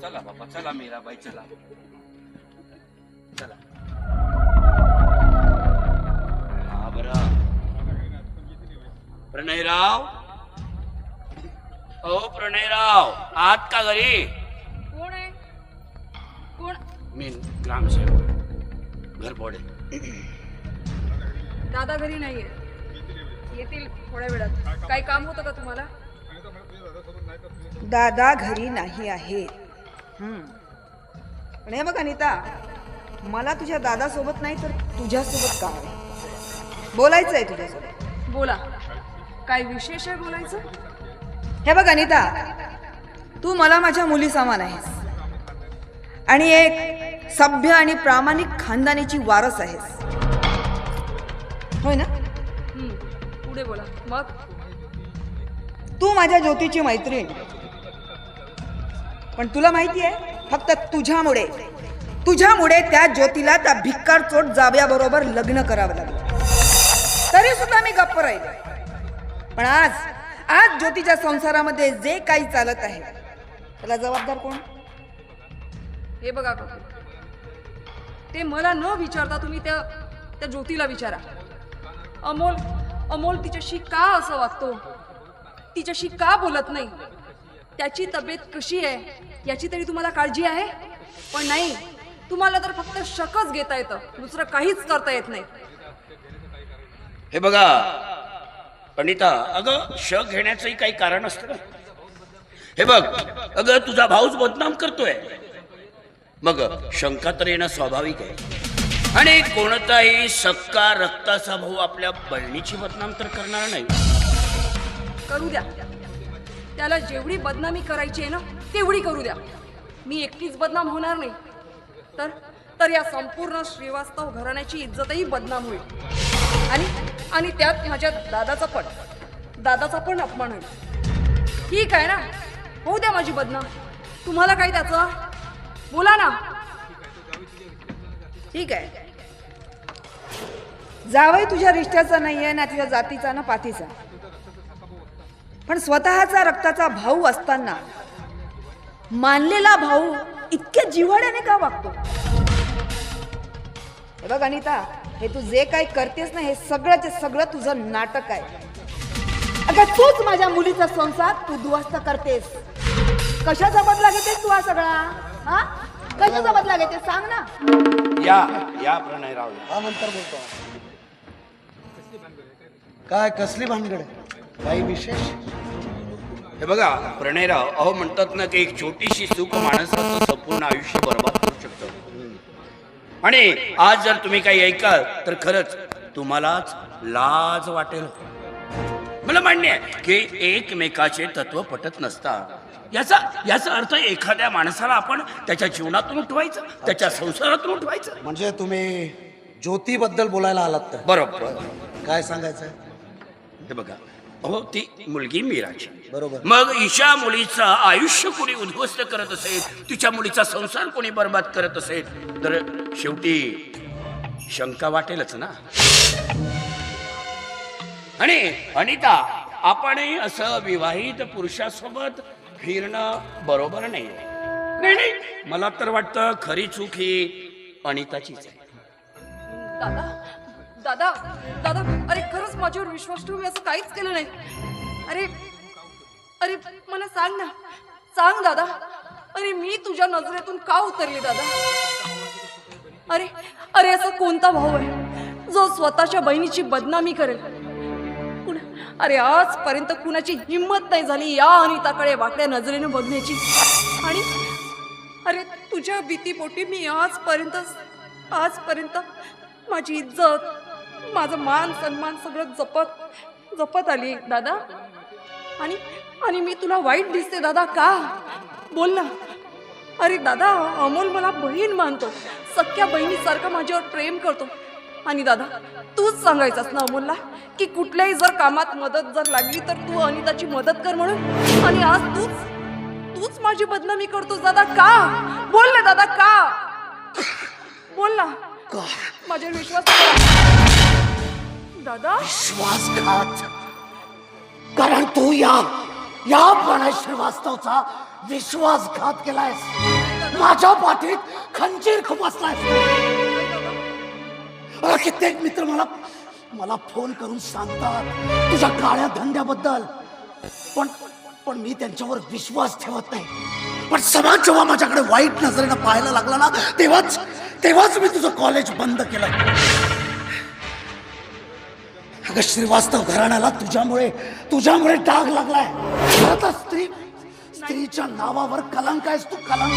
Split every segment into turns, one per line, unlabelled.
चला बाबा चला मीराबाई चला. चला. हा बरं. प्रणयराव? ओ प्रणयराव. आत का घरी?
कोण आहे? कोण?
मी ग्रामसेवक. घर पोडे
दादा घरी नाहीये. येतील थोड्या वेळात. काही काम होतं का तुम्हाला?
दादा घरी नाही आहे. हम्म. पण हे बघ अनिता मला तुझ्या दादासोबत नाही तर तुझ्यासोबत काम आहे? बोलायचं आहे तुझ्यासोबत.
बोला. काय विशेष आहे बोलायचं?
हे बघ अनिता तू मला माझ्या मुली समान आहेस. आणि एक सभ्य आणि प्रामाणिक खानदानीची वारस आहेस. होय ना?
पुढे बोला. मग?
तू माझ्या ज्योतीची मैत्रीण. पण तुला माहिती आहे फक्त तुझ्यामुळे. तुझ्यामुळे त्या ज्योतीला त्या भिक्कार चोट जाव्याबरोबर लग्न करावं लागलं. तरी सुद्धा मी गप्प राहील. पण आज आज ज्योतीच्या संसारामध्ये जे काही चालत आहे त्याला जबाबदार कोण?
हे बघा ते मला न विचारता तुम्ही त्या त्या ज्योतीला विचारा. अमोल अमोल तिच्याशी का असं वागतो? तिच्याशी का बोलत नाही? त्याची तब्येत कशी आहे याची तरी तुम्हाला काळजी आहे? पण नाही तुम्हाला तर फक्त शकच घेता येतं. दुसरं काहीच करता येत नाही.
हे बघा अनिता अगं श घेण्याचंही काही कारण असतं ना हे बघ अगं तुझा भाऊच बदनाम करतोय. मग शंका तर येणं स्वाभाविक आहे. आणि कोणताही सक्का रक्ताचा भाऊ आपल्या बहिणीची बदनाम तर करणार नाही.
करू द्या. त्याला जेवढी बदनामी करायची आहे ना तेवढी करू द्या. मी एकटीच बदनाम होणार नाही. तर तर या संपूर्ण श्रीवास्तव घराण्याची इज्जतही बदनाम होईल. आणि आणि त्यात माझ्या दादाचा पण दादाचा पण अपमान होईल. ठीक आहे ना? होऊ द्या माझी बदनाम. तुम्हाला काय त्याचं? बोला ना.
ठीक आहे. जावई तुझ्या रिश्त्याचा नाही आहे ना तुझ्या जातीचा ना पातीचा. पण स्वतःचा रक्ताचा भाऊ असताना मानलेला भाऊ इतक्या जिव्हाड्याने का वागतो? हे बघ अनिता हे तू जे काही करतेस ना हे सगळंचे सगळं तुझं नाटक आहे. अगं तूच माझ्या मुलीचा संसार तू दुवास्त करतेस. कशाचा बदला घेतेस तू हा सगळा? हा? कशाचा बदला घेतेस? सांग ना.
या या प्रणयराव.
हा नंतर बोलतो. काय कसली भानगड आहे? काही विशेष?
हे बघा प्रणयराव अहो म्हणतात ना की एक छोटीशी चूक माणसाचं संपूर्ण आयुष्य बर्बाद करू शकतं. आणि आज जर तुम्ही काही ऐकाल तर खरंच तुम्हालाच लाज वाटेल. मला मान्य आहे की एकमेकाचे तत्व पटत नसतात. याचा याचा अर्थ एखाद्या माणसाला आपण त्याच्या जीवनातून उठवायचं त्याच्या संसारातून उठवायचं.
म्हणजे तुम्ही ज्योतीबद्दल बोलायला आलात तर
बरोबर.
काय सांगायचं
हे बघा अहो ती मुलगी मीराची.
बरोबर
मग ईशा मुलीचं आयुष्य कोणी उद्ध्वस्त करत असेल तिच्या मुलीचा संसार कोणी बर्बाद करत असेल तर शेवटी शंका वाटेलच ना. आणि अनिता आपणही असं विवाहित पुरुषासोबत फिरणं बरोबर नाही. नाही नाही मला तर वाटतं खरी चूक ही अनिताचीच आहे.
दादा दादा दादा अरे खरंच माझ्यावर विश्वास ठेवून मी असं काहीच केलं नाही. अरे सांग ना. सांग दादा. अरे मी तुझ्या नजरेतून का उतरली दादा? अरे अरे असा कोणता भाऊ आहे? जो स्वतःच्या बहिणीची बदनामी करेल. अरे आजपर्यंत कुणाची हिंमत नाही झाली या अनिताकडे वाकड्या नजरेने बघण्याची. आणि अरे तुझ्या भीतीपोटी मी आजपर्यंत आजपर्यंत माझी इज्जत माझं मान सन्मान सगळं जपत जपत आली दादा. आणि आणि मी तुला वाईट दिसते दादा का? बोल ना. अरे दादा अमोल मला बहीण मानतो. सख्या बहिणीसारखं माझ्यावर प्रेम करतो. आणि दादा तूच सांगायचास ना अमोलला की कुठल्याही जर कामात मदत जर लागली तर तू अनिताची मदत कर म्हणून. आणि आज तूच तूच माझी बदनामी करतोस दादा का? बोल ना दादा का? बोल ना. माझ्यावर विश्वास. दादा?
विश्वासघात. कारण तू या या प्रणय श्रीवास्तवचा विश्वासघात केलायस. माझ्या पाठीत खंजीर खुपसलायस अरे कित्येक मित्र मला मला फोन करून सांगतात तुझ्या काळ्या धंद्याबद्दल. पण पण मी त्यांच्यावर विश्वास ठेवत नाही. पण समाज जेव्हा माझ्याकडे वाईट नजरेनं पाहायला लागला ना तेव्हाच तेव्हाच मी तुझं कॉलेज बंद केलं. अगं श्रीवास्तव घराण्याला तुझ्यामुळे तुझ्यामुळे डाग लागलाय. खरं तर स्त्री स्त्रीच्या नावावर कलंक आहेस तू कलंक.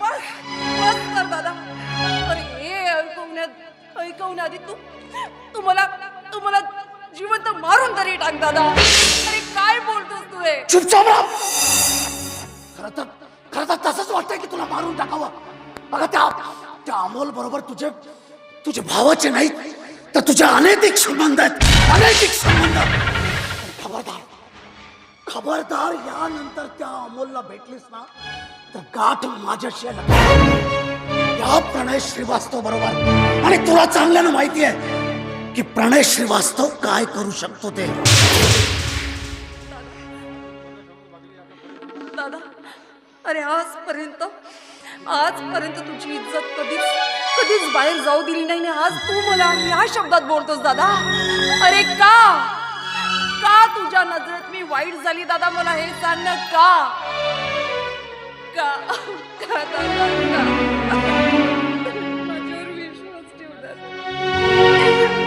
बस बस कर दादा. अरे हे ऐकवण्यात ऐकवण्याआधी तू तू मला तू मला जिवंत मारून तरी टाक दादा. अरे काय बोलतोस तू हे?
चुपचाप राह. खरं तर खरं तर तसंच वाटतंय की तुला मारून टाकावं. अगं त्या त्या अमोल बरोबर तुझे तुझे भावाचे नाहीत. तर तुझ्या अनैतिक संबंध आहेत. अनैतिक संबंध. खबरदार. खबरदार यानंतर त्या अमोलला भेटलीस ना तर गाठ माझ्याशी लक्षात. या प्रणय श्रीवास्तव बरोबर. आणि तुला चांगल्यानं माहिती आहे की प्रणय श्रीवास्तव काय करू शकतो ते.
दादा अरे आजपर्यंत आजपर्यंत तुझी इज्जत कधीच कधीच बाहेर जाऊ दिली नाही आणि आज तू मला या शब्दात बोलतोस दादा. अरे का? का तुझ्या नजरेत मी वाईट झाली दादा मला हे सांग ना का? का का दादा का? माझ्यावर विश्वास ठेव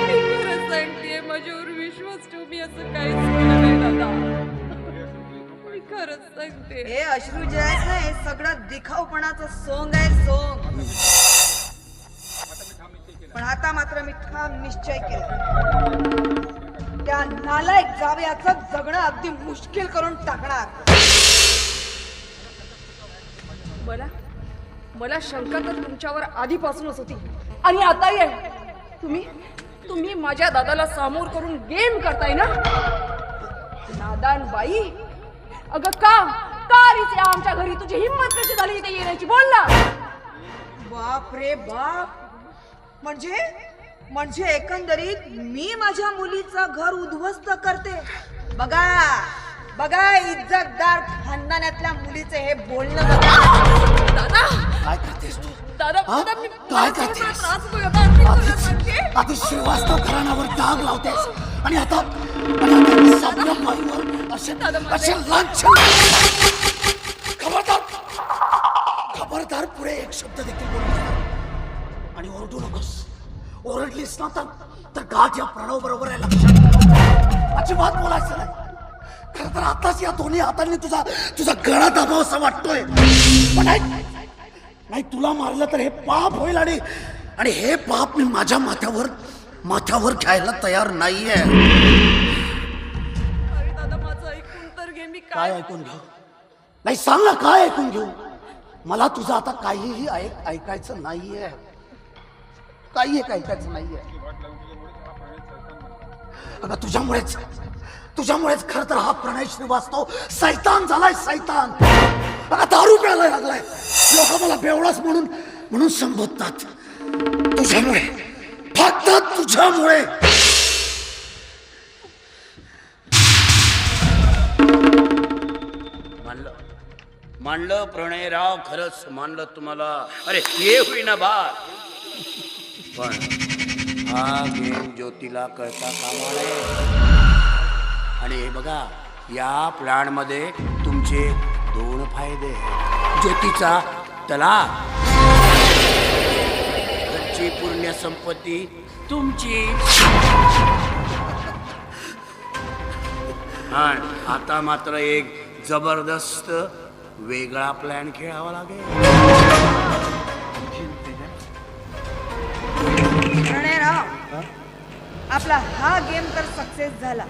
मी खरंच माझ्यावर विश्वास ठेव मी असं काहीच केलं नाही दादा. खरंच सांगते.
हे अश्रू जे आहेत ना हे सगळं दिखावपणाचं सोंग आहे सोंग पण आता मात्र मी ठाम निश्चय केला. त्या नालायक जावयाचं जगणं अगदी मुश्किल करून टाकणार.
मला मला शंका तर तुमच्यावर आधीपासूनच होती. आणि आताही आहे तुम्ही तुम्ही माझ्या दादाला सामोर करून गेम करताय ना? नादान बाई अगं का का आलीस या आमच्या घरी. तुझी हिंमत कशी झाली इथे येण्याची? बोल ना.
बाप रे बाप. म्हणजे म्हणजे एकंदरीत मी माझ्या मुलीचं घर उद्ध्वस्त करते. बघा बघा इज्जतदार खानदानातल्या मुलीचे हे बोलणं. बघा
दादा
काय करतेस तू?
दादा? दादा मी
काय करतेस?
थोडा त्रास होतोय. आता. मी तुला
आधी श्रीवास्तव घराण्यावर डाग लावतेस. आणि आता आणि आता असे असे लांछन. खबरदार. खबरदार पुढे एक शब्द देखील बोलू नका. आणि ओरडू नकोस. ओरडलीस ना तर तर गाठ या प्रणव बरोबर आहे लक्षात अजिबात बोलायचं नाही. खरं तर आताच या दोन्ही हातांनी तुझा तुझा गळा दाबावासा वाटतोय. पण नाही नाही तुला मारलं तर हे पाप होईल आणि आणि हे पाप मी माझ्या माथ्यावर माथ्यावर घ्यायला तयार नाहीये. काय ऐकून घेऊ? नाही सांग ना काय ऐकून घेऊ? मला तुझं आता काहीही ऐक ऐकायचं नाहीये. काही एक ऐकायचं नाहीये. अगं तुझ्यामुळेच तुझ्यामुळेच खर तर हा प्रणय श्रीवास्तव सैतान झालाय सैतान. अगं दारू प्यायला लागलाय. लोक मला बेवडाच म्हणून म्हणून संबोधतात. तुझ्यामुळे. फक्त तुझ्यामुळे.
मांडलं प्रणयराव खरंच मानलं तुम्हाला. अरे हे होईना बा पण हा गेम ज्योतीला कळता कामा नये. आणि हे बघा या प्लॅनमध्ये तुमचे दोन फायदे ज्योतीचा तलाक. घरची पूर्ण संपत्ती तुमची. हा आता मात्र एक जबरदस्त वेगळा प्लॅन खेळावा लागेल.
प्रणयराव आपला हा गेम तर सक्सेस झाला.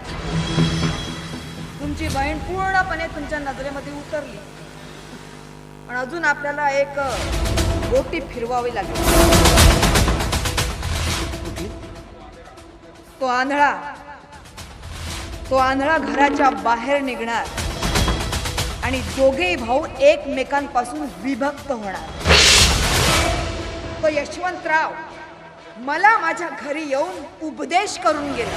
तुमची बहीण पूर्णपणे तुमच्या नजरेमध्ये उतरली. पण अजून आपल्याला एक गोटी फिरवावी लागेल. तो आंधळा. तो आंधळा घराच्या बाहेर निघणार. आणि दोघेही भाऊ एकमेकांपासून विभक्त होणार. तो यशवंतराव मला माझ्या घरी येऊन उपदेश करून गेला.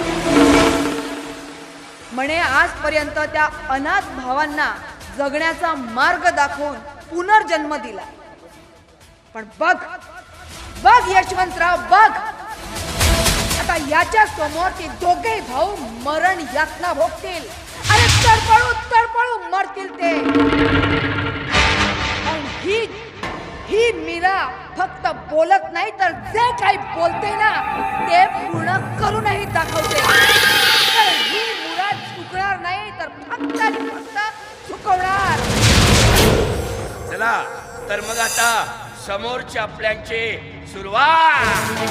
म्हणे आजपर्यंत त्या अनाथ भावांना जगण्याचा मार्ग दाखवून पुनर्जन्म दिला. पण बघ बघ यशवंतराव बघ. आता याच्या समोर ते दोघे भाऊ मरण यातना भोगतील. अरे तडपळू तडपळू मरतील ते ही ही मीरा फक्त बोलत नाही तर जे काही बोलते ना ते पूर्ण करूनही दाखवते. तर ही मुराद चुकणार नाही तर फक्त आणि फक्त चुकवणार.
चला तर मग आता समोरच्या आपल्यांचे सुरुवात.